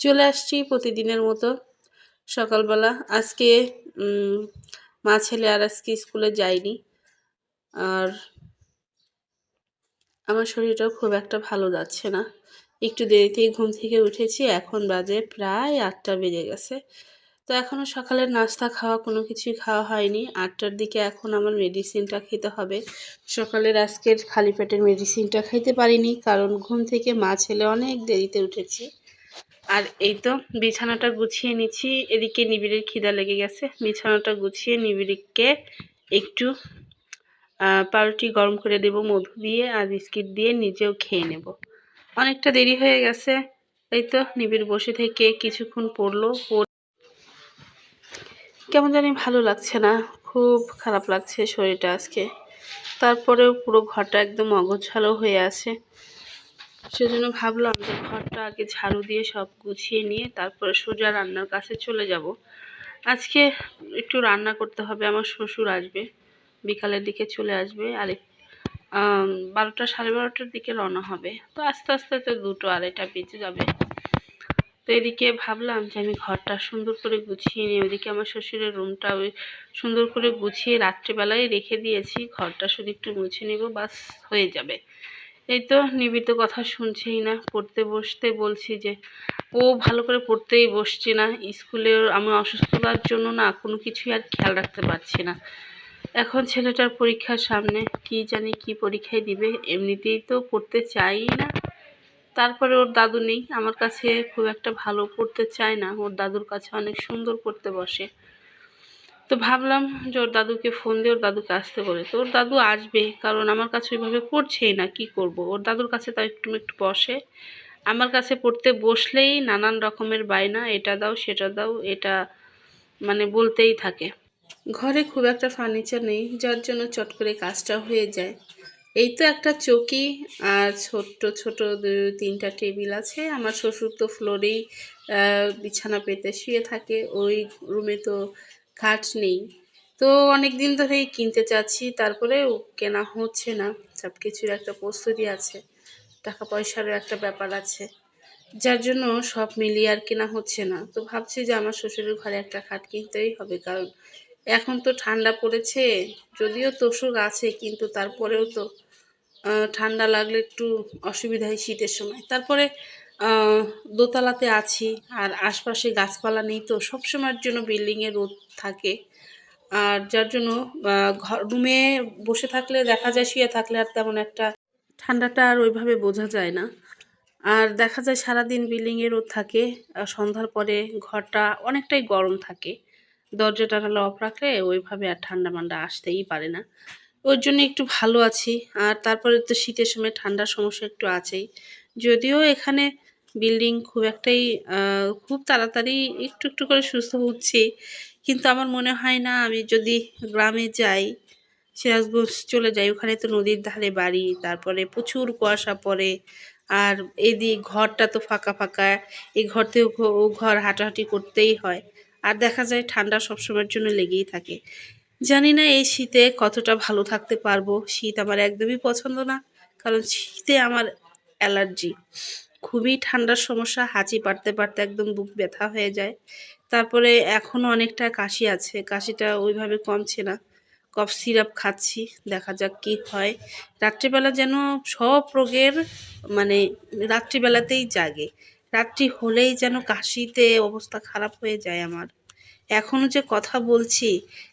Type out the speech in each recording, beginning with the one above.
চলে আসছি প্রতিদিনের মতো সকালবেলা। আজকে মা ছেলে আর আজকে স্কুলে যায়নি। আর আমার শরীরটাও খুব একটা ভালো যাচ্ছে না। একটু দেরিতেই ঘুম থেকে উঠেছি, এখন বাজে প্রায় আটটা বেজে গেছে। তো এখনও সকালের নাস্তা খাওয়া কোনো কিছুই খাওয়া হয়নি। আটটার দিকে এখন আমার মেডিসিনটা খেতে হবে। সকালের আজকের খালি পেটের মেডিসিনটা খাইতে পারিনি, কারণ ঘুম থেকে মা ছেলে অনেক দেরিতে উঠেছি। আর এই তো বিছানাটা গুছিয়ে নিচ্ছি। এদিকে নিবিড়ের খিদা লেগে গেছে। বিছানাটা গুছিয়ে নিবিড়কে একটু পাউরুটি গরম করে দেব, মধু দিয়ে আর বিস্কিট দিয়ে নিজেও খেয়ে নেব। অনেকটা দেরি হয়ে গেছে। এই তো নিবিড় বসে থেকে কিছুক্ষণ পড়ল। কেমন জানি ভালো লাগছে না। খুব খারাপ লাগছে শরীরটা আজকে। তারপরেও পুরো ঘরটা একদম অগোছালো হয়ে আছে। সেজন্য ভাবলাম যে ঘরটা আগে ঝাড়ু দিয়ে সব গুছিয়ে নিয়ে তারপরে সোজা রান্নার কাছে চলে যাব। আজকে একটু রান্না করতে হবে, আমার শ্বশুর আসবে, বিকালের দিকে চলে আসবে, আর বারোটা সাড়ে বারোটার দিকে রওনা হবে। তো আস্তে আস্তে তো দুটো আড়াইটা বেঁচে যাবে। তো এদিকে ভাবলাম যে আমি ঘরটা সুন্দর করে গুছিয়ে নিই ওইদিকে আমার শ্বশুরের রুমটা ওই সুন্দর করে গুছিয়ে রাত্রেবেলায় রেখে দিয়েছি। ঘরটা শুধু একটু মুছে নেব, বাস হয়ে যাবে। এই তো নিবিত কথা শুনছেই না, পড়তে বসতে বলছি যে, ও ভালো করে পড়তেই বসছে না স্কুলের আমি অসুস্থতার জন্য না কোনো কিছুই আর খেয়াল রাখতে পারছি না। এখন ছেলেটার পরীক্ষার সামনে কি জানি কি পরীক্ষায় দিবে, এমনিতেই তো পড়তে চাই না। তারপরে ওর দাদু নেই, আমার কাছে খুব একটা ভালো পড়তে চায় না, ওর দাদুর কাছে অনেক সুন্দর পড়তে বসে। তো ভাবলাম যে ওর দাদুকে ফোন দিয়ে ওর দাদুকে আসতে বলে। তো ওর দাদু আসবে, কারণ আমার কাছে ওইভাবে পড়ছেই না, কি করব? ওর দাদুর কাছে তাও একটু একটু বসে। আমার কাছে পড়তে বসলেই নানান রকমের বায়না, এটা দাও, সেটা দাও, এটা মানে বলতেই থাকে। ঘরে খুব একটা ফার্নিচার নেই, যার জন্য চট করে কাজটা হয়ে যায়। এই তো একটা চৌকি আর ছোট্ট, ছোট তিনটা টেবিল আছে। আমার শ্বশুর তো ফ্লোরেই বিছানা পেতে শুয়ে থাকে। ওই রুমে তো খাট নেই। তো অনেক দিন ধরেই কিনতে চাচ্ছি তারপরেও কেনা হচ্ছে না। সব কিছুর একটা প্রস্তুতি আছে টাকা পয়সারও একটা ব্যাপার আছে। যার জন্য সব মিলিয়ে আর কেনা হচ্ছে না। তো ভাবছি যে আমার শ্বশুরের ঘরে একটা খাট কিনতেই হবে, কারণ এখন তো ঠান্ডা পড়েছে, যদিও তোষক আছে, কিন্তু তারপরেও তো ঠান্ডা লাগলে একটু অসুবিধা হয় শীতের সময়। তারপরে দোতলাতে আছি আর আশপাশে গাছপালা নেই তো সবসময়ের জন্য বিল্ডিংয়ে রোদ থাকে। আর যার জন্য ঘর রুমে বসে থাকলে দেখা যায় শুয়ে থাকলে আর তেমন একটা ঠান্ডাটা আর ওইভাবে বোঝা যায় না। আর দেখা যায় সারাদিন বিল্ডিংয়ে রোদ থাকে, আর সন্ধ্যার পরে ঘরটা অনেকটাই গরম থাকে। দরজা টানালে অফ রাখলে ওইভাবে আর ঠান্ডা মান্ডা আসতেই পারে না। ওর জন্য একটু ভালো আছি, আর তারপরে তো শীতের সময় ঠান্ডার সমস্যা একটু আছেই। যদিও এখানে বিল্ডিং খুব একটাই খুব তাড়াতাড়ি একটু একটু করে সুস্থ হচ্ছে। কিন্তু আমার মনে হয় না, আমি যদি গ্রামে যাই, সিরাজগঞ্জ চলে যাই, ওখানে তো নদীর ধারে বাড়ি, তারপরে প্রচুর কুয়াশা পড়ে, আর এদিক ঘরটা তো ফাঁকা ফাঁকা এই ঘর থেকে ও ঘর হাঁটাহাঁটি করতেই হয়। আর দেখা যায় ঠান্ডা সবসময়ের জন্য লেগেই থাকে। জানি না এই শীতে কতটা ভালো থাকতে পারব, শীত আমার একদমই পছন্দ না, কারণ শীতে আমার অ্যালার্জি। খুবই ঠান্ডার সমস্যা, হাঁচি পারতে পারতে একদম বুক ব্যথা হয়ে যায়। তারপরে এখনও অনেকটা কাশি আছে, কাশিটা ওইভাবে কমছে না। কফ সিরাপ খাচ্ছি, দেখা যাক কি হয়। রাত্রিবেলা যেন সব রোগের মানে রাত্রিবেলাতেই জাগে। রাত্রি হলেই যেন কাশিতে অবস্থা খারাপ হয়ে যায় আমার। এখনও যে কথা বলছি,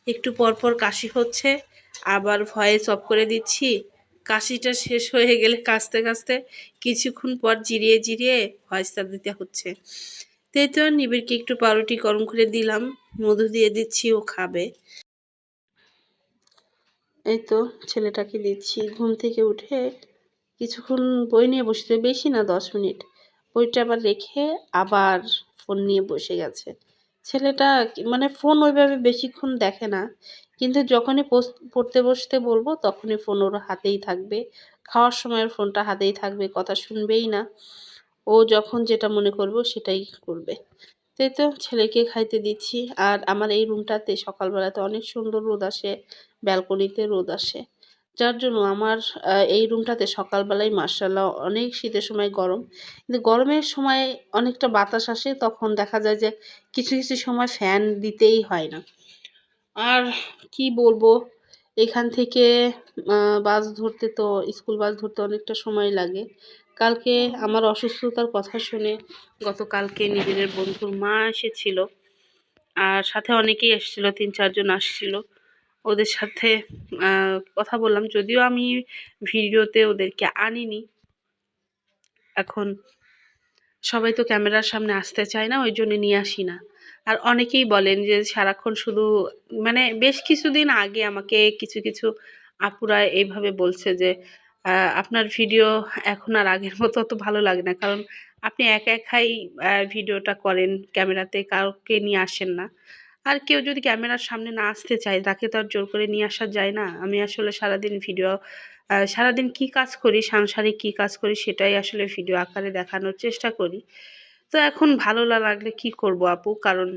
একটু পরপর কাশি হচ্ছে, আবার ভয়েস অফ করে দিচ্ছি। কাশিটা শেষ হয়ে গেলে কাশতে কাশতে কিছুক্ষণ পর জিরিয়ে জিরিয়ে ভয়েসটা দিতে হচ্ছে। তাই তো নিবিড়কে একটু পাউরুটি গরম করে দিলাম, মধু দিয়ে দিচ্ছি, ও খাবে। এই তো ছেলেটাকে দিচ্ছি। ঘুম থেকে উঠে কিছুক্ষণ বই নিয়ে বসতে বেশি না দশ মিনিট। বইটা আবার রেখে আবার ফোন নিয়ে বসে গেছে। ছেলেটা মানে ফোন ওইভাবে বেশিক্ষণ দেখে না। কিন্তু যখনই পড়তে বসতে বলব, তখনই ফোন ওর হাতেই থাকবে। খাওয়ার সময় ফোনটা হাতেই থাকবে, কথা শুনবেই না। ও যখন যেটা মনে করব সেটাই করবে। তাই তো ছেলেকে খাইতে দিচ্ছি। আর আমার এই রুমটাতে সকালবেলাতে অনেক সুন্দর রোদ আসে, ব্যালকনিতে রোদ আসে। যার জন্য আমার এই রুমটাতে সকালবেলায় মার্শাল্লাহ অনেক শীতের সময় গরম। কিন্তু গরমের সময় অনেকটা বাতাস আসে, তখন দেখা যায় যে কিছু কিছু সময় ফ্যান দিতেই হয় না। আর কি বলব, এখান থেকে বাস ধরতে তো, স্কুল বাস ধরতে অনেকটা সময় লাগে। কালকে আমার অসুস্থতার কথা শুনে গতকালকে নিজেদের বন্ধুর মা এসেছিল আর সাথে অনেকেই এসেছিল, তিন চারজন আসছিল। ওদের সাথে কথা বললাম, যদিও আমি ভিডিওতে ওদেরকে আনিনি। এখন সবাই তো ক্যামেরার সামনে আসতে চায় না, ওই জন্য নিয়ে আসি না। আর অনেকেই বলেন যে সারাক্ষণ শুধু মানে বেশ কিছুদিন আগে আমাকে কিছু কিছু আপুরা এইভাবে বলছে যে আপনার ভিডিও এখন আর আগের মতো অত ভালো লাগে না। কারণ আপনি একা একাই ভিডিওটা করেন ক্যামেরাতে, কাউকে নিয়ে আসেন না। আর কেউ যদি ক্যামেরার সামনে না আসতে চায়, তাকে তো আর জোর করে নিয়ে আসা যায় না। আমি আসলে সারাদিন ভিডিও সারাদিন কি কাজ করি, সাংসারিক কি কাজ করি, সেটাই আসলে ভিডিও আকারে দেখানোর চেষ্টা করি। তো এখন ভালো না লাগলে কি করব আপু? কারণ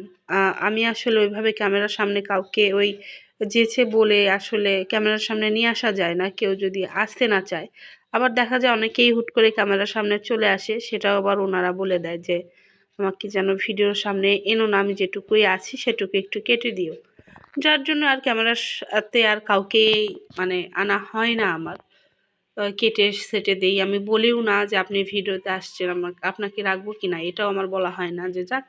আমি আসলে ওইভাবে ক্যামেরার সামনে কাউকে ওই যেছে বলে আসলে ক্যামেরার সামনে নিয়ে আসা যায় না, কেউ যদি আসতে না চায়। আবার দেখা যায় অনেকেই হুট করে ক্যামেরার সামনে চলে আসে, সেটাও আবার ওনারা বলে দেয় যে, আমাকে যেন ভিডিওর সামনে এনো না, আমি যেটুকুই আছি সেটুকু একটু কেটে দিও। যার জন্য আর ক্যামেরার সাথে আর কাউকে মানে আনা হয় না আমার। কেটে সেটে দেই। আমি বলিও না যে আপনি ভিডিওতে আসছেন, আমার আপনাকে রাখব কি না এটাও আমার বলা হয় না। যে যাক,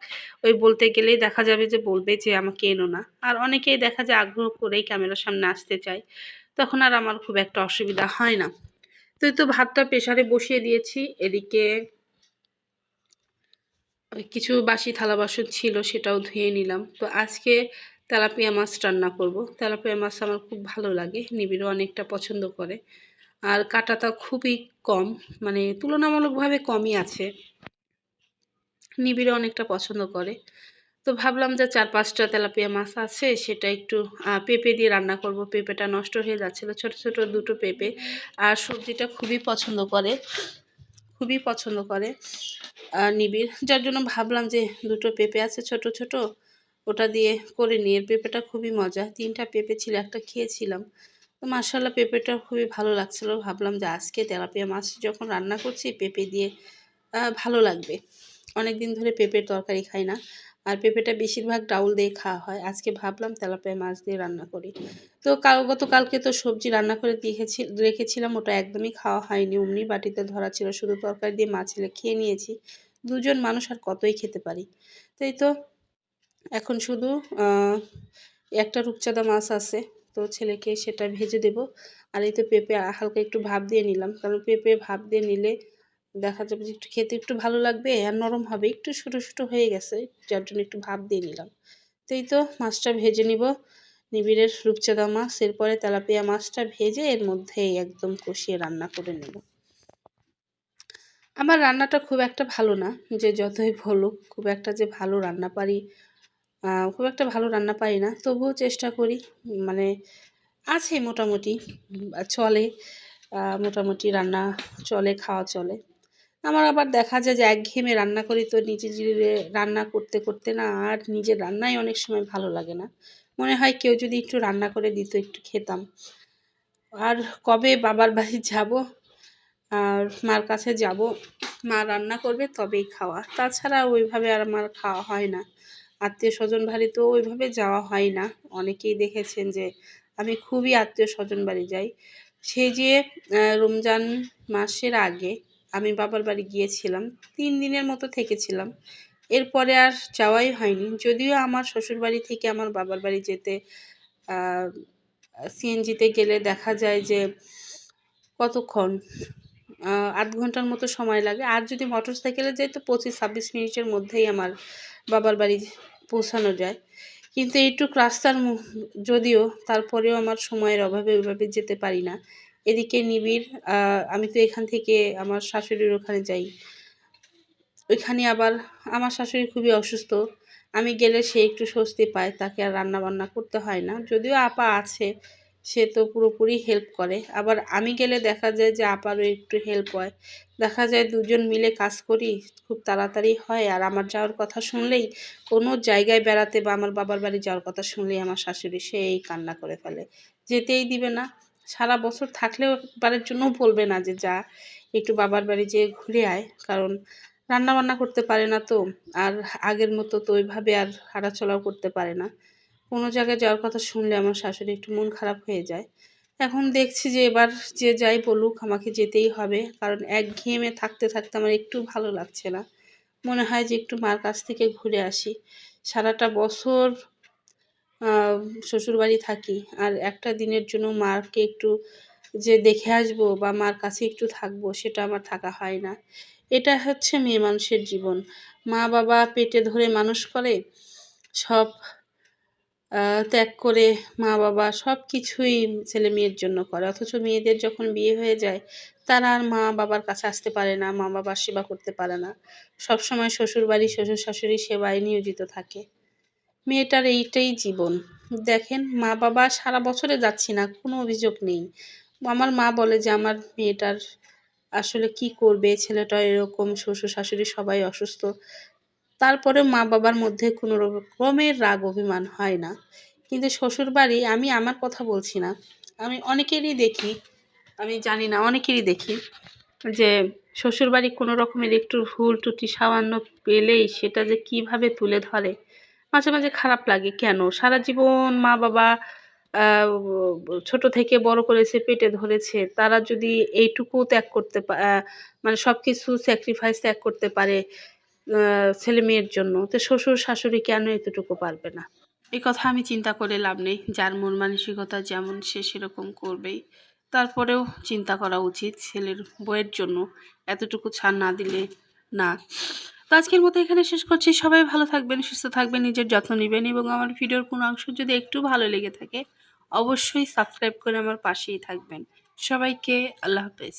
ওই বলতে গেলেই দেখা যাবে যে বলবে যে আমাকে এনো না। আর অনেকেই দেখা যায় আগ্রহ করেই ক্যামেরার সামনে আসতে চায়, তখন আর আমার খুব একটা অসুবিধা হয় না। তো এই তো ভাতটা প্রেসারে বসিয়ে দিয়েছি, এদিকে কিছু বাসি থালা বাসন ছিল সেটাও ধুয়ে নিলাম। তো আজকে তেলাপিয়া মাছ রান্না করব। তেলাপিয়া মাছ আমার খুব ভালো লাগে, নিবিড়ও অনেকটা পছন্দ করে। আর কাটাটা খুবই কম মানে তুলনামূলকভাবে কমই আছে। নিবিড়ে অনেকটা পছন্দ করে। তো ভাবলাম যে চার পাঁচটা তেলাপিয়া মাছ আছে, সেটা একটু পেঁপে দিয়ে রান্না করব। পেঁপেটা নষ্ট হয়ে যাচ্ছিল, ছোট ছোট দুটো পেঁপে। আর সবজিটা খুবই পছন্দ করে, খুবই পছন্দ করে নিবিড়। যার জন্য ভাবলাম যে দুটো পেঁপে আছে ছোট ছোট, ওটা দিয়ে করে নিয়ে পেঁপেটা খুবই মজা। তিনটা পেঁপে ছিল, একটা খেয়েছিলাম। তো মার্শাল্লাহ পেঁপেটা খুবই ভালো লাগছিল। ভাবলাম যে আজকে তেলাপিয়া মাছ যখন রান্না করছি, পেঁপে দিয়ে ভালো লাগবে। অনেক দিন ধরে পেঁপের তরকারি খাই না। আর পেঁপেটা বেশিরভাগ ডাউল দিয়ে খাওয়া হয়। আজকে ভাবলাম তেলাপিয়া মাছ দিয়ে রান্না করি। তো কাল, গতকালকে তো সবজি রান্না করে দিয়েছি, রেখেছিলাম। ওটা একদমই খাওয়া হয়নি। অমনি বাটিতে ধরা ছিল। শুধু তরকারি দিয়ে মাছ এলে খেয়ে নিয়েছি। দুজন মানুষ আর কতই খেতে পারি। তাই তো, এখন শুধু একটা রূপচাঁদা মাছ আছে। তো ছেলেকে সেটা ভেজে দেব। আর এই তো পেঁপে হালকা একটু ভাপ দিয়ে নিলাম। কারণ পেঁপে ভাপ দিয়ে নিলে দেখা যাবে যে একটু খেতে একটু ভালো লাগবে আর নরম হবে। একটু ছোটো ছোটো হয়ে গেছে, যার জন্য একটু ভাপ দিয়ে নিলাম। তো এই তো মাছটা ভেজে নিব। নিবিড়ের রূপচাঁদা মাছ, এরপরে তেলাপিয়া মাছটা ভেজে এর মধ্যে একদম কষিয়ে রান্না করে নেব। আমার রান্নাটা খুব একটা ভালো না, যে যতই বলুক, খুব একটা যে ভালো রান্না পারি খুব একটা ভালো রান্না পারি না। তবুও চেষ্টা করি মানে আছে মোটামুটি, চলে মোটামুটি রান্না চলে, খাওয়া চলে। আমার আবার দেখা যায় যে একঘেয়েমে রান্না করি তো নিজে নিজে রান্না করতে করতে না আর নিজের রান্নাই অনেক সময় ভালো লাগে না। মনে হয় কেউ যদি একটু রান্না করে দিত, একটু খেতাম। আর কবে বাবার বাড়ি যাব, আর মার কাছে যাব, মা রান্না করবে তবেই খাওয়া। তাছাড়া ওইভাবে আর আমার খাওয়া হয় না। আত্মীয় স্বজন বাড়ি তো ওইভাবে যাওয়া হয় না। অনেকেই দেখেছেন যে আমি খুবই আত্মীয় স্বজন বাড়ি যাই। সেই যে রমজান মাসের আগে আমি বাবার বাড়ি গিয়েছিলাম, তিন দিনের মতো থেকেছিলাম। এরপরে আর যাওয়াই হয়নি। যদিও আমার শ্বশুর বাড়ি থেকে আমার বাবার বাড়ি যেতে সিএনজিতে গেলে দেখা যায় যে কতক্ষণ আধ ঘণ্টার মতো সময় লাগে। আর যদি মোটর সাইকেলে যাই তো পঁচিশ ছাব্বিশ মিনিটের মধ্যেই আমার বাবার বাড়ি পৌঁছানো যায়। কিন্তু এইটুক রাস্তার যদিও তারপরেও আমার সময়ের অভাবে ওইভাবে যেতে পারি না। এদিকে নিবিড় আমি তো এখান থেকে আমার শাশুড়ির ওখানে যাই। ওইখানে আবার আমার শাশুড়ি খুবই অসুস্থ। আমি গেলে সে একটু স্বস্তি পায়, তাকে আর রান্না বান্না করতে হয় না। যদিও আপা আছে সে তো পুরোপুরি হেল্প করে। আবার আমি গেলে দেখা যায় যে আপারও একটু হেল্প হয়। দেখা যায় দুজন মিলে কাজ করি, খুব তাড়াতাড়ি হয়। আর আমার যাওয়ার কথা শুনলেই কোনো জায়গায় বেড়াতে বা আমার বাবার বাড়ি যাওয়ার কথা শুনলেই আমার শাশুড়ি সেই কান্না করে ফেলে। যেতেই দিবে না। সারা বছর থাকলেও একবারের জন্যও বলবে না যে যা, একটু বাবার বাড়ি যেয়ে ঘুরে আয়। কারণ রান্না বান্না করতে পারে না তো। আর আগের মতো তো ওইভাবে আর হাঁটাচলাও করতে পারে না। কোনো জায়গায় যাওয়ার কথা শুনলে আমার শাশুড়ি একটু মন খারাপ হয়ে যায়। এখন দেখছি যে এবার যে যাই বলুক আমাকে যেতেই হবে, কারণ এক ঘেমে থাকতে থাকতে আমার একটু ভালো লাগছে না। মনে হয় যে একটু মার কাছ থেকে ঘুরে আসি। সারাটা বছর শ্বশুরবাড়ি থাকি আর একটা দিনের জন্য মাকে একটু যে দেখে আসব বা মার কাছে একটু থাকব সেটা আমার থাকা হয় না। এটা হচ্ছে মেয়ে মানুষের জীবন। মা বাবা পেটে ধরে মানুষ করে, সব ত্যাগ করে মা বাবা সব কিছুই ছেলে মেয়ের জন্য করে। অথচ মেয়েদের যখন বিয়ে হয়ে যায়, তারা আর মা বাবার কাছে আসতে পারে না মা বাবার সেবা করতে পারে না। সব সময় শ্বশুর বাড়ি শ্বশুর শাশুড়ি সেবায় নিয়োজিত থাকে। মেয়েটার এইটাই জীবন। দেখেন মা বাবা সারা বছরে যাচ্ছি না, কোনো অভিযোগ নেই। আমার মা বলে যে, আমার মেয়েটার আসলে কি করবে? ছেলেটা এরকম শ্বশুর শাশুড়ি সবাই অসুস্থ। তারপরে মা বাবার মধ্যে কোনো রকমের রাগ, অভিমান হয় না। কিন্তু শ্বশুর বাড়ি আমি আমার কথা বলছি না। আমি অনেকেরই দেখি, আমি জানি না, অনেকেরই দেখি যে শ্বশুরবাড়ি কোনো রকমের একটু ভুল টুটি সামান্য পেলেই সেটা যে কীভাবে তুলে ধরে, মাঝে মাঝে খারাপ লাগে কেন? সারা জীবন মা বাবা ছোট থেকে বড় করেছে, পেটে ধরেছে, তারা যদি এইটুকু ত্যাগ করতে মানে সব কিছু স্যাক্রিফাইস ত্যাগ করতে পারে ছেলে মেয়ের জন্য। তো শ্বশুর শাশুড়ি কেন এতটুকু পারবে না? এই কথা আমি চিন্তা করে লাভ নেই। যার মন মানসিকতা যেমন সে সেরকম করবেই, তারপরেও চিন্তা করা উচিত ছেলের বইয়ের জন্য। এতটুকু ছাড় না দিলে না। তো আজকের মতো এখানে শেষ করছি। সবাই ভালো থাকবেন, সুস্থ থাকবেন, নিজের যত্ন নেবেন এবং আমার ভিডিওর কোনো অংশ যদি একটু ভালো লেগে থাকে, অবশ্যই সাবস্ক্রাইব করে আমার পাশেই থাকবেন। সবাইকে আল্লাহ হাফেজ।